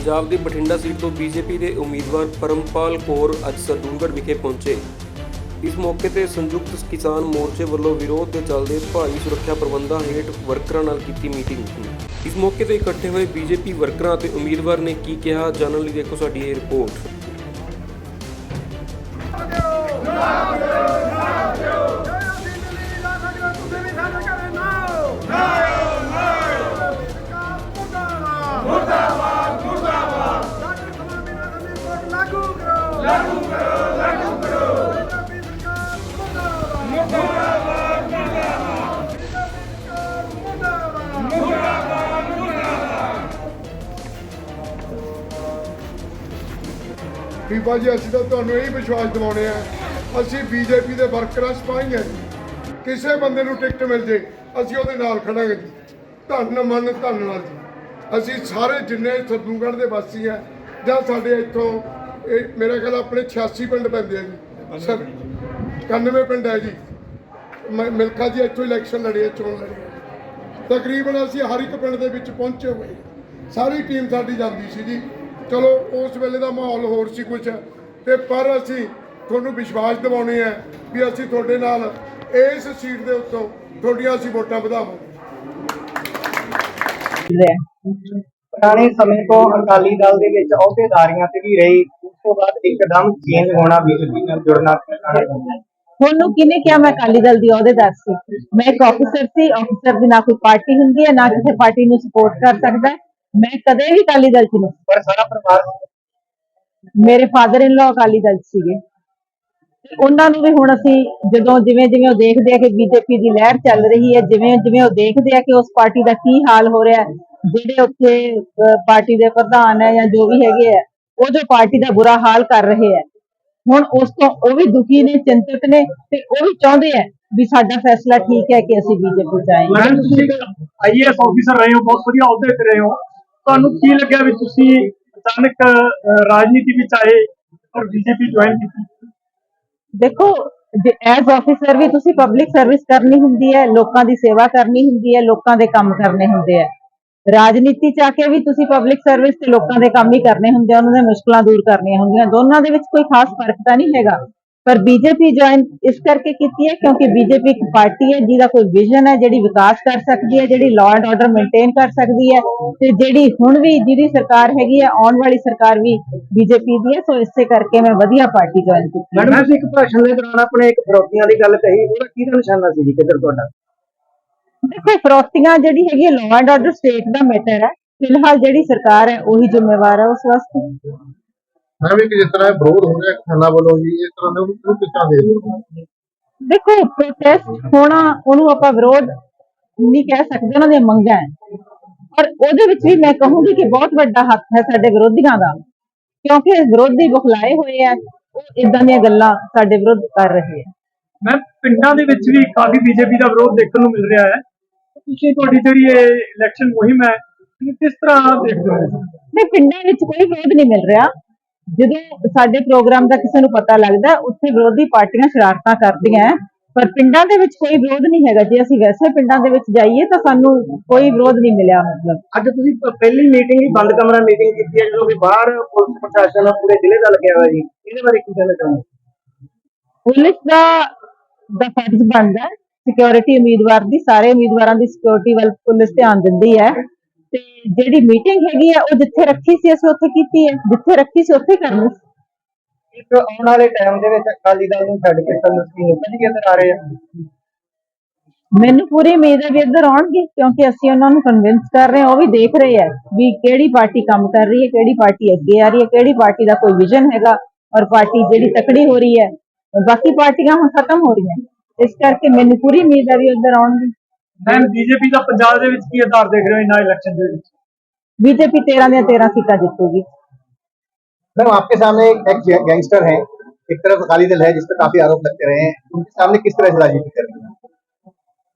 ਪੰਜਾਬ ਦੀ ਬਠਿੰਡਾ ਸੀਟ ਤੋਂ ਬੀਜੇਪੀ ਦੇ ਉਮੀਦਵਾਰ ਪਰਮਪਾਲ ਕੌਰ ਅੱਜ ਸਰਦੂਲਗੜ੍ਹ ਵਿਖੇ ਪਹੁੰਚੇ। ਇਸ ਮੌਕੇ ਤੇ ਸੰਯੁਕਤ ਕਿਸਾਨ ਮੋਰਚੇ ਵੱਲੋਂ ਵਿਰੋਧ ਦੇ ਚੱਲਦੇ ਭਾਰੀ ਸੁਰੱਖਿਆ ਪ੍ਰਬੰਧਾਂ ਹੇਠ ਵਰਕਰਾਂ ਨਾਲ ਕੀਤੀ ਮੀਟਿੰਗ। ਇਸ ਮੌਕੇ ਤੇ ਇਕੱਠੇ ਹੋਏ ਬੀਜੇਪੀ ਵਰਕਰਾਂ ਅਤੇ ਉਮੀਦਵਾਰ ਨੇ ਕੀ ਕਿਹਾ, ਜਾਣਨ ਲਈ ਦੇਖੋ ਸਾਡੀ ਇਹ ਰਿਪੋਰਟ। ਬੀਬਾ ਜੀ ਅਸੀਂ ਤਾਂ ਤੁਹਾਨੂੰ ਇਹ ਵਿਸ਼ਵਾਸ ਦਿਵਾਉਣੇ ਆ। ਅਸੀਂ ਬੀਜੇਪੀ ਦੇ ਵਰਕਰਾਂ ਸਿਪਾਹੀ ਹਾਂ ਜੀ। ਕਿਸੇ ਬੰਦੇ ਨੂੰ ਟਿਕਟ ਮਿਲ ਜੇ ਅਸੀਂ ਉਹਦੇ ਨਾਲ ਖੜਾਂਗੇ ਜੀ। ਧੰਨ ਮਨ ਧੰਨ ਨਾਲ ਜੀ। ਅਸੀਂ ਸਾਰੇ ਜਿੰਨੇ ਸਰਦੂਗੜ੍ਹ ਦੇ ਵਾਸੀ ਆ ਜਾਂ ਸਾਡੇ ਇੱਥੋਂ ਇਹ ਮੇਰਾ ਖਿਆਲ ਆਪਣੇ 86 ਪਿੰਡ ਪੈਂਦੇ ਆ ਜੀ। ਸਰ 91 ਪਿੰਡ ਹੈ ਜੀ। ਮ- ਮਿਲਖਾ ਜੀ ਇੱਥੋਂ ਇਲੈਕਸ਼ਨ ਲੜੀ ਹੈ ਚੋਣ ਲੜੀ ਤਕਰੀਬਨ ਅਸੀਂ ਹਰ ਇੱਕ ਪਿੰਡ ਦੇ ਵਿੱਚ ਪਹੁੰਚੇ ਹੋਏ। ਸਾਰੀ ਟੀਮ ਸਾਡੀ ਜਾਂਦੀ ਸੀ ਜੀ। ਚਲੋ ਉਸ ਵੇਲੇ ਦਾ ਮਾਹੌਲ ਹੋਰ ਸੀ ਕੁਝ ਤੇ ਪਰ ਅਸੀਂ ਤੁਹਾਨੂੰ ਵਿਸ਼ਵਾਸ ਦਿਵਾਉਣੇ ਆ ਵੀ ਅਸੀਂ ਤੁਹਾਡੇ ਨਾਲ ਇਸ ਸੀਟ ਦੇ ਉੱਤੋਂ ਤੁਹਾਡੀਆਂ ਅਸੀਂ ਵੋਟਾਂ ਵਧਾਵਾਂਗੇ। ਪੁਰਾਣੇ ਸਮੇਂ ਤੋਂ ਅਕਾਲੀ ਦਲ ਦੇ ਵਿੱਚ ਅਹੁਦੇਦਾਰੀਆਂ ਤੇ ਵੀ ਰਹੀ। ਉਸ ਤੋਂ ਬਾਅਦ ਇੱਕਦਮ ਚੇਂਜ ਹੋਣਾ ਬੀਜੇਪੀ ਨਾਲ ਜੁੜਨਾ ਤੁਹਾਨੂੰ ਕਿਹਨੇ ਕਿਹਾ ਮੈਂ ਅਕਾਲੀ ਦਲ ਦੀ ਅਹੁਦੇਦਾਰ ਸੀ? ਮੈਂ ਇੱਕ ਆਫੀਸਰ ਸੀ। ਆਫੀਸਰ ਦੀ ਨਾ ਕੋਈ ਪਾਰਟੀ ਹੁੰਦੀ ਹੈ ਨਾ ਕਿਸੇ ਪਾਰਟੀ ਨੂੰ ਸਪੋਰਟ ਕਰ ਸਕਦਾ ਹੈ। ਮੈਂ ਕਦੇ ਵੀ ਅਕਾਲੀ ਦਲ 'ਚ ਨਹੀਂ। ਪਰ ਸਾਰਾ ਪਰਿਵਾਰ ਮੇਰੇ ਫਾਦਰ ਇਨ ਲਾ ਅਕਾਲੀ ਦਲ ਸੀਗੇ। ਉਹਨਾਂ ਨੂੰ ਵੀ ਹੁਣ ਅਸੀਂ ਜਦੋਂ ਜਿਵੇਂ ਜਿਵੇਂ ਉਹ ਦੇਖਦੇ ਆ ਕਿ ਬੀਜੇਪੀ ਦੀ ਲਹਿਰ ਚੱਲ ਰਹੀ ਹੈ ਜਿਵੇਂ ਜਿਵੇਂ ਉਹ ਦੇਖਦੇ ਆ ਕਿ ਉਸ ਪਾਰਟੀ ਦਾ ਕੀ ਹਾਲ ਹੋ ਰਿਹਾ ਹੈ ਜਿਹੜੇ ਉੱਥੇ ਪਾਰਟੀ ਦੇ ਪ੍ਰਧਾਨ ਹੈ ਜਾਂ ਜੋ ਵੀ ਹੈਗੇ ਆ ਉਹ ਜੋ ਪਾਰਟੀ ਦਾ ਬੁਰਾ ਹਾਲ ਕਰ ਰਹੇ ਆ ਹੁਣ ਉਸ ਤੋਂ ਉਹ ਵੀ ਦੁਖੀ ਨੇ ਚਿੰਤਤ ਨੇ ਤੇ ਉਹ ਵੀ ਚਾਹੁੰਦੇ ਆ ਵੀ ਸਾਡਾ ਫੈਸਲਾ ਠੀਕ ਹੈ ਕਿ ਅਸੀਂ ਬੀਜੇਪੀ ਚ ਆਏ। ਮੈਡਮ ਤੁਸੀਂ ਇੱਕ ਆਈਏਐਸ ਆਫੀਸਰ ਰਹੇ ਹੋ ਬਹੁਤ ਵਧੀਆ ਅਹੁਦੇ ਤੇ ਰਹੇ ਹੋ। ਤੁਹਾਨੂੰ ਕੀ ਲੱਗਿਆ ਵੀ ਤੁਸੀਂ ਅਚਾਨਕ ਰਾਜਨੀਤੀ ਵਿੱਚ ਆਏ ਔਰ ਬੀਜੇਪੀ ਜੁਆਇਨ ਕੀਤੀ? ਦੇਖੋ ਐਜ਼ ਆਫੀਸਰ ਵੀ ਤੁਸੀਂ ਪਬਲਿਕ ਸਰਵਿਸ ਕਰਨੀ ਹੁੰਦੀ ਹੈ, ਲੋਕਾਂ ਦੀ ਸੇਵਾ ਕਰਨੀ ਹੁੰਦੀ ਹੈ, ਲੋਕਾਂ ਦੇ ਕੰਮ ਕਰਨੇ ਹੁੰਦੇ ਆ। ਰਾਜਨੀਤੀ ਚ ਆ ਕੇ ਵੀ ਤੁਸੀਂ ਪਬਲਿਕ ਸਰਵਿਸ ਤੇ ਲੋਕਾਂ ਦੇ ਕੰਮ ਹੀ ਕਰਨੇ ਹੁੰਦੇ ਆ, ਉਹਨਾਂ ਦੀਆਂ ਮੁਸ਼ਕਲਾਂ ਦੂਰ ਕਰਨੀਆਂ ਹੁੰਦੀਆਂ। ਦੋਨਾਂ ਦੇ ਵਿੱਚ ਕੋਈ ਖਾਸ ਫ਼ਰਕ ਤਾਂ ਨਹੀਂ ਹੈਗਾ। ਪਰ ਬੀਜੇਪੀ ਜੁਆਇਨ ਇਸ ਕਰਕੇ ਕੀਤੀ ਹੈ ਕਿਉਂਕਿ ਬੀਜੇਪੀ ਇੱਕ ਪਾਰਟੀ ਹੈ ਜਿਹਦਾ ਕੋਈ ਵਿਜ਼ਨ ਹੈ ਜਿਹੜੀ ਵਿਕਾਸ ਕਰ ਸਕਦੀ ਹੈ ਜਿਹੜੀ ਲਾਅ ਐਂਡ ਆਰਡਰ ਮੇਨਟੇਨ ਕਰ ਸਕਦੀ ਹੈ ਤੇ ਜਿਹੜੀ ਹੁਣ ਵੀ ਜਿਹਦੀ ਸਰਕਾਰ ਹੈਗੀ ਹੈ ਆਉਣ ਵਾਲੀ ਸਰਕਾਰ ਵੀ ਬੀਜੇਪੀ ਦੀ ਹੈ। ਸੋ ਇਸੇ ਕਰਕੇ ਮੈਂ ਵਧੀਆ ਪਾਰਟੀ ਜੁਆਇਨ ਕੀਤੀ ਮੈਡਮ ਤੁਸੀਂ ਇੱਕ ਭਾਸ਼ਣ ਦੇ ਦੌਰਾਨ ਆਪਣੇ ਇੱਕ ਵਿਰੋਧੀਆਂ ਦੀ ਗੱਲ ਕਹੀ ਉਹਦਾ ਕਿਹਦਾ ਨਿਸ਼ਾਨਾ ਸੀ ਜੀ ਕਿੱਧਰ ਤੁਹਾਡਾ? ਦੇਖੋ ਫਰੋਤੀਆਂ ਜਿਹੜੀ ਹੈਗੀ ਲਾਅ ਐਂਡ ਆਰਡਰ ਸਟੇਟ ਦਾ ਮੈਟਰ ਹੈ। ਫਿਲਹਾਲ ਜਿਹੜੀ ਸਰਕਾਰ ਹੈ ਉਹੀ ਜ਼ਿੰਮੇਵਾਰ ਹੈ ਉਸ ਵਾਸਤੇ। ਮੈਂ ਵੀ ਜਿਸ ਤਰ੍ਹਾਂ ਵਿਰੋਧ ਹੋ ਰਿਹਾ ਕਿਸਾਨਾਂ ਵੱਲੋਂ ਜੀ ਇਸ ਤਰ੍ਹਾਂ ਦੇ ਉਹਨੂੰ ਕਿੱਦਾਂ ਦੇ ਦੇਖੋ ਪ੍ਰੋਟੈਸਟ ਹੋਣਾ ਉਹਨੂੰ ਆਪਾਂ ਵਿਰੋਧ ਨਹੀਂ ਕਹਿ ਸਕਦੇ ਉਹਨਾਂ ਦੀਆਂ ਮੰਗਾਂ ਹੈ। ਪਰ ਉਹਦੇ ਵਿੱਚ ਵੀ ਮੈਂ ਕਹੂੰਗੀ ਕਿ ਬਹੁਤ ਵੱਡਾ ਹੱਥ ਹੈ ਸਾਡੇ ਵਿਰੋਧੀਆਂ ਦਾ ਕਿਉਂਕਿ ਵਿਰੋਧੀ ਬੁਖਲਾਏ ਹੋਏ ਆ ਉਹ ਇਦਾਂ ਦੀਆਂ ਗੱਲਾਂ ਸਾਡੇ ਵਿਰੁੱਧ ਕਰ ਰਹੇ ਆ। ਮੈਂ ਪਿੰਡਾਂ ਦੇ ਵਿੱਚ ਵੀ ਕਾਫੀ ਬੀਜੇਪੀ ਦਾ ਵਿਰੋਧ ਦੇਖਣ ਨੂੰ ਮਿਲ ਰਿਹਾ ਹੈ। ਤੁਸੀਂ ਤੁਹਾਡੀ ਜਿਹੜੀ ਇਹ ਇਲੈਕਸ਼ਨ ਮੁਹਿੰਮ ਹੈ ਕਿਸ ਤਰ੍ਹਾਂ ਦੇਖਦੇ ਹੋ? ਨਹੀਂ ਪਿੰਡਾਂ ਵਿੱਚ ਕੋਈ ਵਿਰੋਧ ਨਹੀਂ ਮਿਲ ਰਿਹਾ। ਜਦੋਂ ਸਾਡੇ ਪ੍ਰੋਗਰਾਮ ਦਾ ਕਿਸੇ ਨੂੰ ਪਤਾ ਲੱਗਦਾ ਉੱਥੇ ਵਿਰੋਧੀ ਪਾਰਟੀਆਂ ਸ਼ਰਾਰਤਾਂ ਕਰਦੀਆਂ ਪਰ ਪਿੰਡਾਂ ਦੇ ਵਿੱਚ ਕੋਈ ਵਿਰੋਧ ਨਹੀਂ ਹੈਗਾ। ਜੇ ਅਸੀਂ ਵੈਸੇ ਪਿੰਡਾਂ ਦੇ ਵਿੱਚ ਜਾਈਏ ਤਾਂ ਸਾਨੂੰ ਕੋਈ ਵਿਰੋਧ ਨਹੀਂ ਮਿਲਿਆ ਮਤਲਬ। ਅੱਜ ਤੁਸੀਂ ਪਹਿਲੀ ਮੀਟਿੰਗ ਹੀ ਬੰਦ ਕਮਰਾ ਮੀਟਿੰਗ ਕੀਤੀ ਹੈ ਜਦੋਂ ਕਿ ਬਾਹਰ ਪੁਲਿਸ ਪ੍ਰਸ਼ਾਸਨ ਪੂਰੇ ਜ਼ਿਲ੍ਹੇ ਦਾ ਲੱਗਿਆ ਹੋਇਆ ਜੀ। ਇਹਦੇ ਬਾਰੇ ਕੀ ਕਹਿਣਾ ਚਾਹੁੰਦੇ ਪੁਲਿਸ ਦਾ ਦਾ ਫਰਜ਼ ਬਣਦਾ ਸਿਕਿਉਰਿਟੀ ਉਮੀਦਵਾਰ ਦੀ ਸਾਰੇ ਉਮੀਦਵਾਰਾਂ ਦੀ ਸਿਕਿਉਰਿਟੀ ਵੱਲ ਪੁਲਿਸ ਧਿਆਨ ਦਿੰਦੀ ਹੈ। ਤੇ ਜਿਹੜੀ ਮੀਟਿੰਗ ਹੈਗੀ ਹੈ ਉਹ ਜਿੱਥੇ ਰੱਖੀ ਸੀ ਅਸੀਂ ਉੱਥੇ ਕੀਤੀ ਹੈ ਜਿੱਥੇ ਰੱਖੀ ਸੀ ਉੱਥੇ ਕਰਨੀ ਸੀ। ਇੱਕ ਆਉਣ ਵਾਲੇ ਟਾਈਮ ਦੇ ਵਿੱਚ ਅਕਾਲੀ ਦਲ ਨੂੰ ਛੱਡ ਕੇ ਸੰਸਦੀ ਨੂੰ ਕਿਹਦੇ ਕਿੱਧਰ ਆ ਰਹੇ ਆ। ਮੈਨੂੰ ਪੂਰੀ ਉਮੀਦ ਹੈ ਵੀ ਇੱਧਰ ਆਉਣਗੇ ਕਿਉਂਕਿ ਅਸੀਂ ਉਹਨਾਂ ਨੂੰ ਕਨਵਿੰਸ ਕਰ ਰਹੇ ਹਾਂ ਉਹ ਵੀ ਦੇਖ ਰਹੇ ਆ ਵੀ ਕਿਹੜੀ ਪਾਰਟੀ ਕੰਮ ਕਰ ਰਹੀ ਹੈ ਕਿਹੜੀ ਪਾਰਟੀ ਅੱਗੇ ਆ ਰਹੀ ਹੈ ਕਿਹੜੀ ਪਾਰਟੀ ਦਾ ਕੋਈ ਵਿਜ਼ਨ ਹੈਗਾ ਔਰ ਪਾਰਟੀ ਜਿਹੜੀ ਤਕੜੀ ਹੋ ਰਹੀ ਹੈ। ਬਾਕੀ ਪਾਰਟੀਆਂ ਹੁਣ ਖਤਮ ਹੋ ਰਹੀਆਂ। ਇਸ ਕਰਕੇ ਮੈਨੂੰ ਪੂਰੀ ਉਮੀਦ ਹੈ ਵੀ ਉੱਧਰ ਆਉਣਗੇ। ਮੈਂ ਬੀਜੇਪੀ ਦਾ ਪੰਜਾਬ ਦੇ ਵਿੱਚ ਕੀ ਆਧਾਰ ਦੇਖ ਰਹੇ ਹੋ ਇਹਨਾਂ ਇਲੈਕਸ਼ਨ ਦੇ ਵਿੱਚ बीजेपी तेरह ਦੀਆਂ 13 ਸੀਟਾਂ ਜਿੱਤੂਗੀ मैम आपके सामने एक गैंगस्टर है एक तरफ अकाली दल है जिस पर काफी आरोप लगते रहे हैं उनके सामने किस तरह से राजनीति कर रही है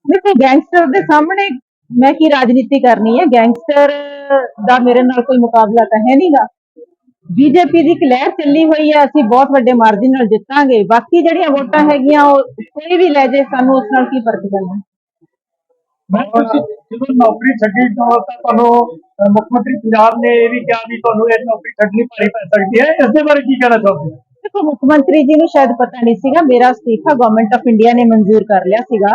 ਦੇਖੋ ਗੈਂਗਸਟਰ ਦੇ ਸਾਹਮਣੇ ਮੈਂ ਕੀ ਰਾਜਨੀਤੀ ਕਰਨੀ ਹੈ ਗੈਂਗਸਟਰ ਦਾ ਮੇਰੇ ਨਾਲ ਕੋਈ ਮੁਕਾਬਲਾ ਤਾਂ ਹੈ ਨਹੀਂਗਾ ਬੀਜੇਪੀ ਦੀ ਇੱਕ ਲਹਿਰ ਚੱਲੀ ਹੋਈ ਹੈ ਅਸੀਂ ਬਹੁਤ ਵੱਡੇ ਮਾਰਜਨ ਨਾਲ ਜਿੱਤਾਂਗੇ ਬਾਕੀ ਜਿਹੜੀਆਂ ਵੋਟਾਂ ਹੈਗੀਆਂ ਉਹ ਕੋਈ ਵੀ ਲੈ ਜੇ ਸਾਨੂੰ ਉਸ ਨਾਲ ਕੀ ਫਰਕ ਪੈਂਦਾ ਮੈਂ ਤੁਸੀਂ ਜਦੋਂ ਨੌਕਰੀ ਛੱਡੀ ਤਾਂ ਤੁਹਾਨੂੰ ਮੁੱਖ ਮੰਤਰੀ ਪੰਜਾਬ ਨੇ ਇਹ ਵੀ ਕਿਹਾ ਵੀ ਤੁਹਾਨੂੰ ਇਹ ਨੌਕਰੀ ਛੱਡਣੀ ਭਾਰੀ ਪੈ ਸਕਦੀ ਹੈ। ਇਸ ਦੇ ਬਾਰੇ ਕੀ ਕਹਿਣਾ ਚਾਹੋਗੇ? ਦੇਖੋ ਮੁੱਖ ਮੰਤਰੀ ਜੀ ਨੂੰ ਸ਼ਾਇਦ ਪਤਾ ਨਹੀਂ ਸੀਗਾ ਮੇਰਾ ਅਸਤੀਫਾ ਗਵਰਨਮੈਂਟ ਆਫ ਇੰਡੀਆ ਨੇ ਮਨਜ਼ੂਰ ਕਰ ਲਿਆ ਸੀਗਾ।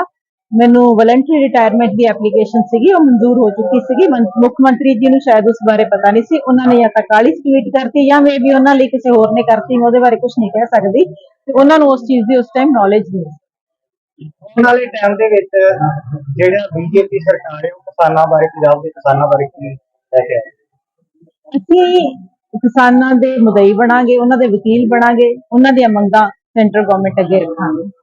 ਮੈਨੂੰ ਵਲੰਟਰੀ ਰਿਟਾਇਰਮੈਂਟ ਦੀ ਐਪਲੀਕੇਸ਼ਨ ਸੀਗੀ ਉਹ ਮਨਜ਼ੂਰ ਹੋ ਚੁੱਕੀ ਸੀਗੀ। ਮੁੱਖ ਮੰਤਰੀ ਜੀ ਨੂੰ ਸ਼ਾਇਦ ਉਸ ਬਾਰੇ ਪਤਾ ਨਹੀਂ ਸੀ। ਉਹਨਾਂ ਨੇ ਜਾਂ ਤਾਂ ਕਾਲੀ ਟਵੀਟ ਕਰਤੀ ਜਾਂ ਮੇਬੀ ਉਹਨਾਂ ਲਈ ਕਿਸੇ ਹੋਰ ਨੇ ਕਰਤੀ ਮੈਂ ਉਹਦੇ ਬਾਰੇ ਕੁਝ ਨਹੀਂ ਕਹਿ ਸਕਦੀ। ਤੇ ਉਹਨਾਂ ਨੂੰ ਉਸ ਚੀਜ਼ ਦੀ ਉਸ ਟਾਈਮ ਨੌਲੇਜ ਨਹੀਂ ਸੀ। ਆਉਣ ਵਾਲੇ ਟਾਈਮ ਦੇ ਵਿੱਚ ਜਿਹੜਾ ਬੀਜੇਪੀ ਸਰਕਾਰ ਹੈ, ਉਹ ਕਿਸਾਨਾਂ ਬਾਰੇ, ਪੰਜਾਬ ਦੇ ਕਿਸਾਨਾਂ ਬਾਰੇ ਕੀ ਲੈ ਕੇ ਆਏ? ਅਸੀਂ ਕਿਸਾਨਾਂ ਦੇ ਮੁਦਈ ਬਣਾਂਗੇ, ਉਹਨਾਂ ਦੇ ਵਕੀਲ ਬਣਾਂਗੇ, ਉਹਨਾਂ ਦੀਆਂ ਮੰਗਾਂ ਸੈਂਟਰਲ ਗਵਰਨਮੈਂਟ ਅੱਗੇ ਰੱਖਾਂਗੇ।